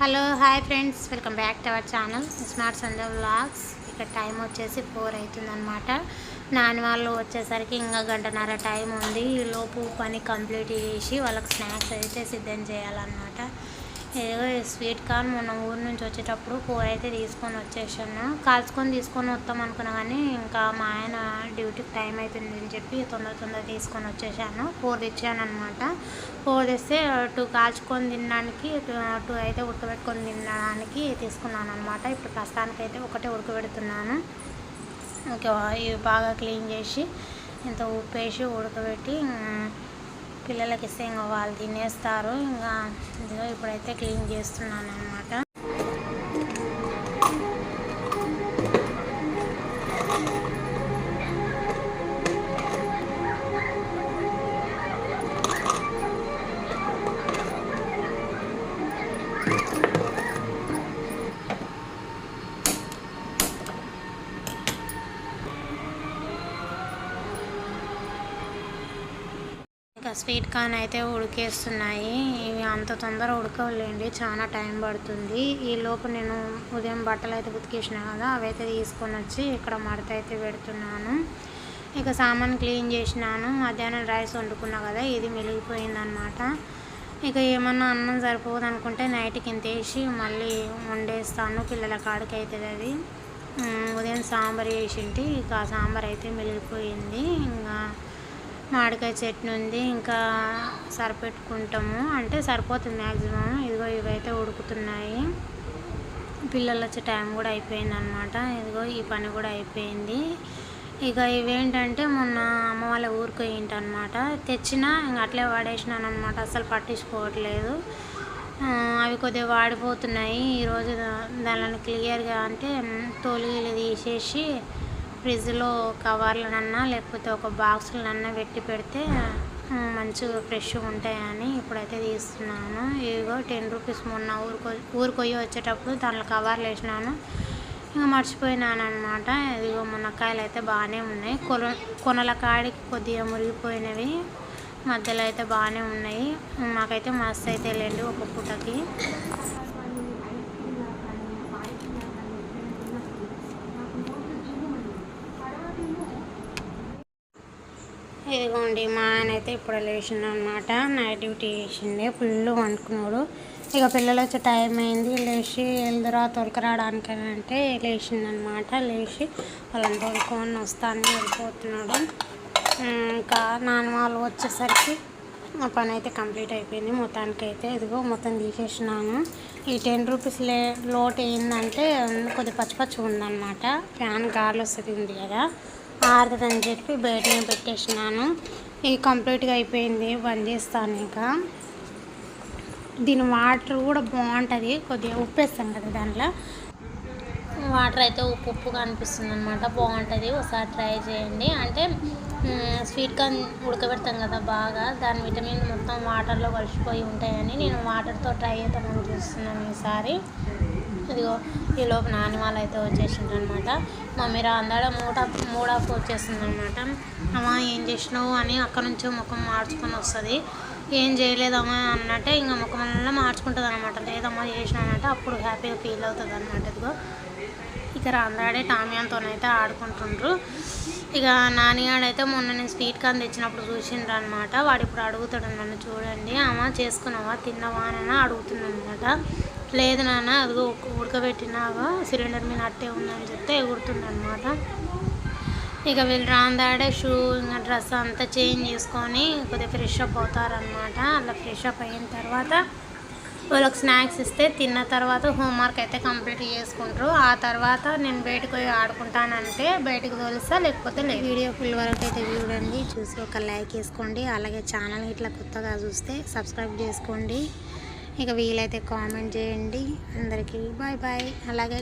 Hello hi friends. Welcome back to our channel. Smart Sunday vlogs. ఇక్కడ time వచ్చేసి four అవుతుందన్నమాట. నాని వాళ్ళు వచ్చేసరికి ఇంకా గంటన్నర టైం ఉంది. ఈ లోపు పని కంప్లీట్ చేసి వాళ్ళకి స్నాక్స్ అయితే సిద్ధం చేయాలన్నమాట. ఏదో స్వీట్ కార్న్ మొన్న ఊరు నుంచి వచ్చేటప్పుడు కూర అయితే తీసుకొని వచ్చేసాను. కాల్చుకొని తీసుకొని వస్తాం అనుకున్నా కానీ ఇంకా మా ఆయన డ్యూటీకి టైం అవుతుంది అని చెప్పి తొందర తొందర తీసుకొని వచ్చేసాను. ఫోర్ తెచ్చాను అనమాట ఫోర్ తెస్తే టూ కాల్చుకొని తినడానికి టూ అయితే ఉడకబెట్టుకొని తినడానికి తీసుకున్నాను అనమాట ఇప్పుడు ప్రస్తుతానికి అయితే ఒకటే ఉడకబెడుతున్నాను. ఇంకా ఇవి బాగా క్లీన్ చేసి ఇంత ఉప్పు వేసి ఉడకబెట్టి పిల్లలకి ఇస్తే ఇంకా వాళ్ళు తినేస్తారు. ఇంకా ఇదిగో ఇప్పుడైతే క్లీన్ చేస్తున్నాను అనమాట ఇంకా స్వీట్ కార్న్ అయితే ఉడికేస్తున్నాయి. ఇవి అంత తొందర ఉడకలేండి చాలా టైం పడుతుంది. ఈ లోపు నేను ఉదయం బట్టలు అయితే ఉతికేసిన కదా అవి అయితే తీసుకొని వచ్చి ఇక్కడ మడత అయితే పెడుతున్నాను. ఇక సామాన్ క్లీన్ చేసినాను. మధ్యాహ్నం రైస్ వండుకున్నా కదా ఇది మెలిగిపోయిందనమాట ఇక ఏమన్నా అన్నం సరిపోదు అనుకుంటే నైట్కి ఇంత వేసి మళ్ళీ వండేస్తాను. పిల్లల కాడికి అవుతుంది అది ఉదయం సాంబార్ వేసింటి ఇక సాంబార్ అయితే మిగిలిపోయింది. ఇంకా మామిడికాయ చట్నీ ఉంది ఇంకా సరిపెట్టుకుంటాము. అంటే సరిపోతుంది మ్యాక్సిమం ఇదిగో ఇవైతే ఉడుకుతున్నాయి. పిల్లలు వచ్చే టైం కూడా అయిపోయింది అనమాట ఇదిగో ఈ పని కూడా అయిపోయింది. ఇక ఇవేంటంటే మొన్న అమ్మ వాళ్ళ ఊరికి పోయింటనమాట. తెచ్చిన ఇంక అట్లే వాడేసినాను అనమాట అసలు పట్టించుకోవట్లేదు అవి కొద్దిగా వాడిపోతున్నాయి. ఈరోజు దానిని క్లియర్గా అంటే మ్, తోలు తీసేసి ఫ్రిడ్జ్లో కవర్లనన్నా లేకపోతే ఒక బాక్సులనన్నా పెట్టి పెడితే మంచిగా ఫ్రెష్గా ఉంటాయని ఇప్పుడైతే తీస్తున్నాను. ఇదిగో టెన్ రూపీస్ మొన్న ఊరుకు ఊరికి పోయి వచ్చేటప్పుడు దాంట్లో కవర్లు వేసినాను. ఇంకా మర్చిపోయినాను అనమాట ఇదిగో మునక్కాయలు అయితే బాగానే ఉన్నాయి. కొన కొనల కాడికి కొద్దిగా మురిగిపోయినవి. మధ్యలో అయితే బాగానే ఉన్నాయి. మాకైతే మస్తు అయితే లేండి ఒక పూటకి. ఇదిగోండి మా ఆయన అయితే ఇప్పుడు లేచిండు అనమాట నైట్ డ్యూటీ చేసిండే ఫుల్ వండుకున్నాడు. ఇక పిల్లలు వచ్చే టైం అయింది లేచి వెళ్దురా తొలకరాడానికి అంటే లేచిందనమాట లేచి వాళ్ళని తొలుకొని వస్తాను వెళ్ళిపోతున్నాడు. ఇంకా నాన్న వాళ్ళు వచ్చేసరికి నా పని అయితే కంప్లీట్ అయిపోయింది. మొత్తానికి అయితే ఇదిగో మొత్తం తీసేసినాను. ఈ టెన్ రూపీస్ లే లోటు ఏంటంటే కొద్దిగా పచ్చి పచ్చి ఉందన్నమాట ఫ్యాన్ గాలి వస్తుంది కదా. ఆరుతుందని చెప్పి బయటనే పెట్టేసినాను. ఇది కంప్లీట్గా అయిపోయింది బంద్ చేస్తాను ఇంకా. దీని వాటర్ కూడా బాగుంటుంది కొద్దిగా ఉప్పు వేస్తాం కదా దాంట్లో. వాటర్ అయితే ఉప్పు ఉప్పుగా అనిపిస్తుంది అనమాట బాగుంటుంది. ఒకసారి ట్రై చేయండి. అంటే స్వీట్ కార్న్ ఉడకబెడతాం కదా బాగా దాని విటమిన్ మొత్తం వాటర్లో కలిసిపోయి ఉంటాయని నేను వాటర్తో ట్రై చేద్దామని చూస్తున్నాను ఈసారి. ఇదిగో ఈ లోపు నాని వాళ్ళు అయితే వచ్చేసిండ్రు అనమాట మమ్మీ రాందాడ మూడ్ మూడాపు వచ్చేసింది అనమాట అమ్మ ఏం చేసినావు అని అక్కడ నుంచి ముఖం మార్చుకొని వస్తుంది. ఏం చేయలేదమ్మా అన్నట్టే ఇంకా ముఖం వల్ల మార్చుకుంటుంది అనమాట లేదమ్మా చేసినానంటే అప్పుడు హ్యాపీగా ఫీల్ అవుతుంది అనమాట ఇదిగో. ఇక రాందాడే టామియాన్తోనైతే ఆడుకుంటుండ్రు. ఇక నానిగాడైతే మొన్న నేను స్వీట్ కార్న్ తెచ్చినప్పుడు చూసిండ్రు అనమాట వాడు ఇప్పుడు అడుగుతాడు నన్ను చూడండి. అమ్మ చేసుకున్నావా తిన్నావా అని అడుగుతున్నాను అనమాట లేదు నాన్న అదిగో ఉడకబెట్టినావా సిలిండర్ మీద అట్టే ఉందని చెప్తే ఎగురుతుండనమాట ఇక వీళ్ళు రాందాడే షూ ఇంకా డ్రెస్ అంతా చేంజ్ చేసుకొని కొద్దిగా ఫ్రెష్ అప్ అవుతారనమాట అలా ఫ్రెష్ అప్ అయిన తర్వాత వాళ్ళకి స్నాక్స్ ఇస్తే తిన్న తర్వాత హోంవర్క్ అయితే కంప్లీట్ చేసుకుంటారు. ఆ తర్వాత నేను బయటకు పోయి ఆడుకుంటానంటే బయటకు తోలుస్తా లేకపోతే లేదు. వీడియో ఫుల్ వరకు అయితే చూడండి. చూసి ఒక లైక్ వేసుకోండి. అలాగే ఛానల్ ఇట్లా కొత్తగా చూస్తే సబ్స్క్రైబ్ చేసుకోండి. ఇక వీలైతే కామెంట్ చేయండి. అందరికీ బాయ్ బాయ్. అలాగే